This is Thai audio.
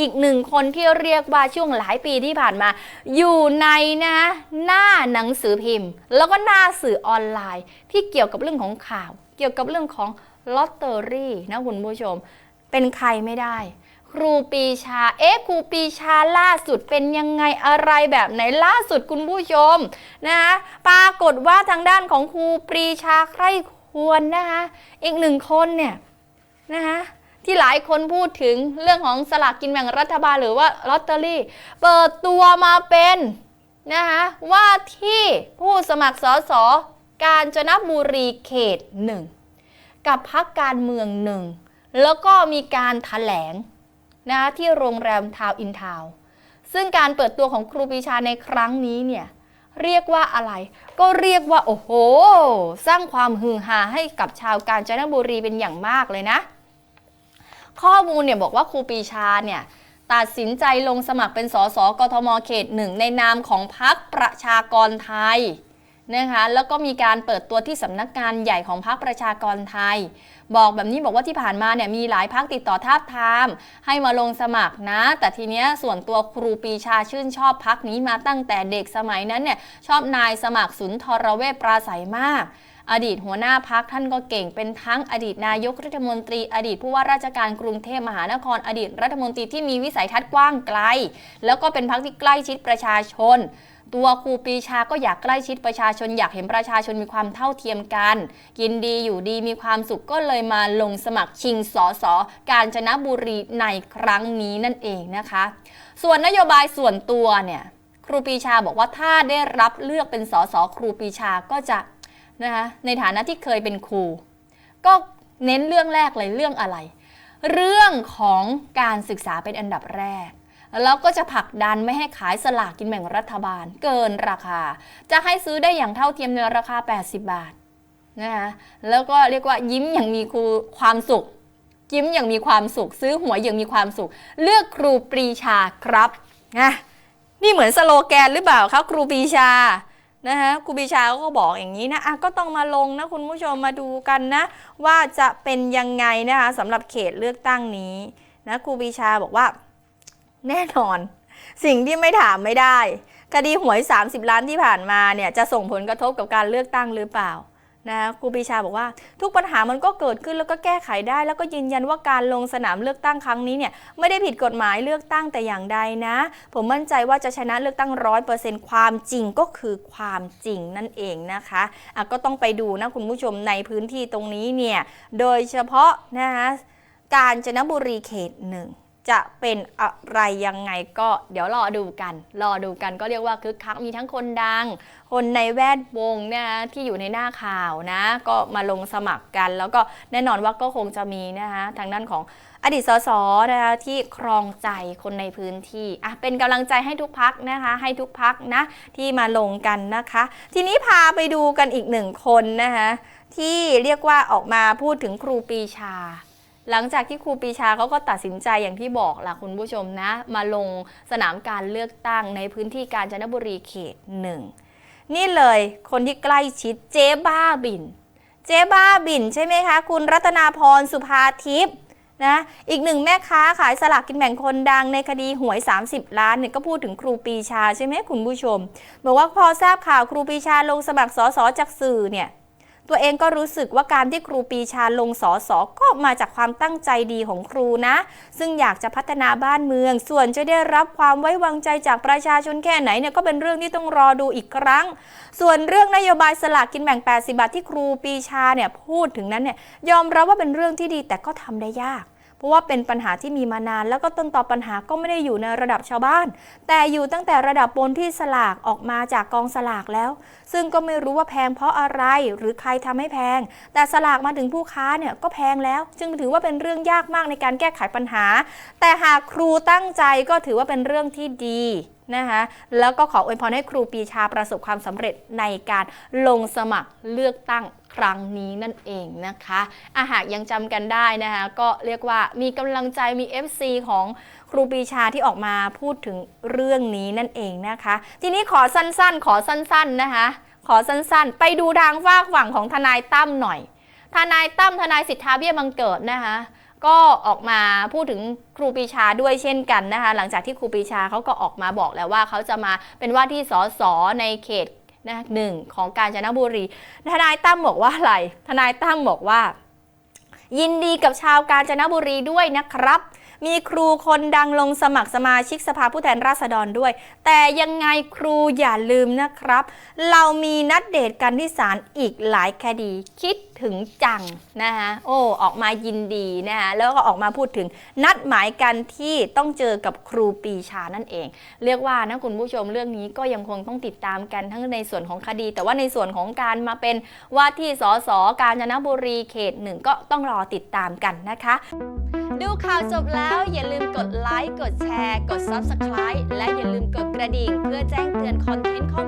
อีกหนึ่งคนที่เรียกว่าช่วงหลายปีที่ผ่านมา อยู่ในนะหน้าหนังสือพิมพ์ แล้วก็หน้าสื่อออนไลน์ ที่เกี่ยวกับเรื่องของข่าว เกี่ยวกับเรื่องของลอตเตอรี่นะคุณผู้ชม เป็นใครไม่ได้ ครูปีชาเอ๊ะครูปีชาล่าสุดเป็นยังไงอะไรแบบไหนล่าสุดคุณผู้ชมนะคะปรากฏว่าทางด้านของครูปรีชาใคร่ควรนะคะอีกหนึ่งคนเนี่ยนะคะ ที่หลายคนพูดถึงเรื่องของสลากกินแบ่งรัฐบาลหรือว่าลอตเตอรี่ เปิดตัวมาเป็นนะคะว่าที่ผู้สมัครสสกาญจนบุรีเขตหนึ่งกับพักการเมืองหนึ่งแล้วก็มีการถแถลงนะที่โรงแรมทาวอินทาวซึ่งการเปิดตัวของครูปีชาในครั้งนี้เนี่ยเรียกว่าอะไร ก็เรียกว่า โอ้โห สร้างความฮือฮาให้กับชาวกาญจนบุรีเป็นอย่างมากเลยนะ ข้อมูลเนี่ยบอกว่าครูปีชาเนี่ยตัดสินใจลงสมัครเป็นสสกทมเขตหนึ่งในนามของพักประชากรไทยนะคะแล้วก็มีการเปิดตัวที่สำนักงานใหญ่ของพักประชากรไทย บอกแบบนี้บอกว่าที่ผ่านมาเนี่ยมีหลายพักติดต่อทาบทาม ให้มาลงสมัครนะ แต่ทีเนี้ยส่วนตัวครูปีชาชื่นชอบพักนี้มาตั้งแต่เด็กสมัยนั้นเนี่ยชอบนายสมัครสุนทรเวชปราศัยมาก อดีตหัวหน้าพักท่านก็เก่งเป็นทั้งอดีตนายกรัฐมนตรี อดีตผู้ว่าราชการกรุงเทพมหานครอดีตรัฐมนตรีที่มีวิสัยทัศน์กว้างไกล แล้วก็เป็นพักที่ใกล้ชิดประชาชน ตัวครูปีชาก็อยากใกล้ชิดประชาชน อยากเห็นประชาชนมีความเท่าเทียมกัน กินดีอยู่ดีมีความสุขก็เลยมาลงสมัครชิงสอสอกาญจนบุรีในครั้งนี้นั่นเองนะคะ ส่วนนโยบายส่วนตัวเนี่ยครูปีชาบอกว่าถ้าได้รับเลือกเป็นสอสอครูปีชาก็จะ นะคะในฐานะที่เคยเป็นครู ก็เน้นเรื่องแรกเลยเรื่องอะไร เรื่องของการศึกษาเป็นอันดับแรก แล้วก็จะผลักดันไม่ให้ขายสลากกินแบ่งรัฐบาล เกินราคา จะให้ซื้อได้อย่างเท่าเทียมในราคา 80 บาทนะคะแล้วก็เรียกว่ายิ้มอย่างมีครูความสุข ยิ้มอย่างมีความสุข ซื้อหวยอย่างมีความสุข เลือกครูปรีชาครับนะนี่เหมือนสโลแกนหรือเปล่าคะครูปรีชา นะคะครูปีชาก็บอกอย่างนี้นะะก็ต้องมาลงนะคุณผู้ชมมาดูกันนะ ว่าจะเป็นยังไงนะคะสำหรับเขตเลือกตั้งนี้นะครูปีชาบอกว่าแน่นอน สิ่งที่ไม่ถามไม่ได้ คดีหวย 30 ล้านที่ผ่านมาเนี่ยจะส่งผลกระทบกับการเลือกตั้งหรือเปล่า นะครูปีชาบอกว่า ทุกปัญหามันก็เกิดขึ้นแล้วก็แก้ไขได้ แล้วก็ยืนยันว่าการลงสนามเลือกตั้งครั้งนี้เนี่ยไม่ได้ผิดกฎหมายเลือกตั้งแต่อย่างใดนะ ผมมั่นใจว่าจะชนะเลือกตั้งร้อยเปอร์เซ็นต์ความจริงก็คือความจริงนั่นเองนะคะอะก็ต้องไปดูนะคุณผู้ชมในพื้นที่ตรงนี้เนี่ยโดยเฉพาะนะคะกาญจนบุรีเขตหนึ่ง จะเป็นอะไรยังไงก็เดี๋ยวรอดูกัน รอดูกันก็เรียกว่าคึกคักมีทั้งคนดัง คนในแวดวงนะที่อยู่ในหน้าข่าวนะ ก็มาลงสมัครกัน แล้วก็แน่นอนว่าก็คงจะมีนะคะทางด้านของอดีตสสนะคะที่ครองใจคนในพื้นที่อะเป็นกำลังใจให้ทุกพักนะคะ ให้ทุกพักนะที่มาลงกันนะคะ ทีนี้พาไปดูกันอีกหนึ่งคนนะคะที่เรียกว่าออกมาพูดถึงครูปีชา หลังจากที่ครูปีชาเขาก็ตัดสินใจอย่างที่บอกล่ะคุณผู้ชมนะ มาลงสนามการเลือกตั้งในพื้นที่กาญจนบุรีเขตหนึ่งนี่เลยคนที่ใกล้ชิดเจ๊บ้าบิน เจ๊บ้าบินใช่ไหมคะ คุณรัตนาพรสุภาทิพย์นะอีกหนึ่งแม่ค้าขายสลากกินแบ่งคนดังในคดีหวย 30 ล้านเนี่ยก็พูดถึงครูปีชาใช่ไหมคุณผู้ชม บอกว่าพอทราบข่าวครูปีชาลงสมัครสสจากสื่อเนี่ย ตัวเองก็รู้สึกว่าการที่ครูปีชาลงสอสอก็มาจากความตั้งใจดีของครูนะ ซึ่งอยากจะพัฒนาบ้านเมือง ส่วนจะได้รับความไว้วางใจจากประชาชนแค่ไหนเนี่ยก็เป็นเรื่องที่ต้องรอดูอีกครั้ง ส่วนเรื่องนโยบายสลากกินแบ่ง 80 บาทที่ครูปีชาเนี่ยพูดถึงนั้นเนี่ยยอมรับว่าเป็นเรื่องที่ดีแต่ก็ทำได้ยาก เพราะว่าเป็นปัญหาที่มีมานาน แล้วก็ต้นตอปัญหาก็ไม่ได้อยู่ในระดับชาวบ้าน แต่อยู่ตั้งแต่ระดับบนที่สลากออกมาจากกองสลากแล้ว ซึ่งก็ไม่รู้ว่าแพงเพราะอะไรหรือใครทำให้แพง แต่สลากมาถึงผู้ค้าเนี่ยก็แพงแล้ว จึงถือว่าเป็นเรื่องยากมากในการแก้ไขปัญหา แต่หากครูตั้งใจก็ถือว่าเป็นเรื่องที่ดีนะคะแล้วก็ขออวยพรให้ครูปีชาประสบความสำเร็จในการลงสมัครเลือกตั้ง ครั้งนี้นั่นเองนะคะอาหากยังจำกันได้นะคะ ก็เรียกว่ามีกำลังใจมี FC ของครูปีชาที่ออกมาพูดถึงเรื่องนี้นั่นเองนะคะ ทีนี้ขอสั้นๆ ขอสั้นๆนะคะ ขอสั้นๆ ไปดูทางฝากฝั่งของทนายตั้มหน่อย ทนายตั้มทนายสิทธาเบี้ยบังเกิดนะคะก็ออกมาพูดถึงครูปีชาด้วยเช่นกันนะคะ หลังจากที่ครูปีชาเขาก็ออกมาบอกแล้วว่าเขาจะมาเป็นว่าที่สสในเขต นะหนึ่งของกาญจนบุรี ทนายตั้มบอกว่าอะไร ทนายตั้มบอกว่า ยินดีกับชาวกาญจนบุรีด้วยนะครับ มีครูคนดังลงสมัครสมาชิกสภาผู้แทนราษฎรด้วย แต่ยังไงครูอย่าลืมนะครับ เรามีนัดเดทกันที่ศาลอีกหลายคดีคิดถึงจังนะคะโอ้ออกมายินดีนะคะแล้วก็ออกมาพูดถึงนัดหมายกันที่ต้องเจอกับครูปีชานั่นเอง เรียกว่านะคุณผู้ชมเรื่องนี้ก็ยังคงต้องติดตามกันทั้งในส่วนของคดี แต่ว่าในส่วนของการมาเป็นว่าที่สสกาญจนบุรีเขตหนึ่งก็ต้องรอติดตามกันนะคะ ดูข่าวจบแล้วอย่าลืมกดไลค์กดแชร์ กด Subscribe และอย่าลืมกดกระดิ่ง เพื่อแจ้งเตือนคอนเทนต์ข้อ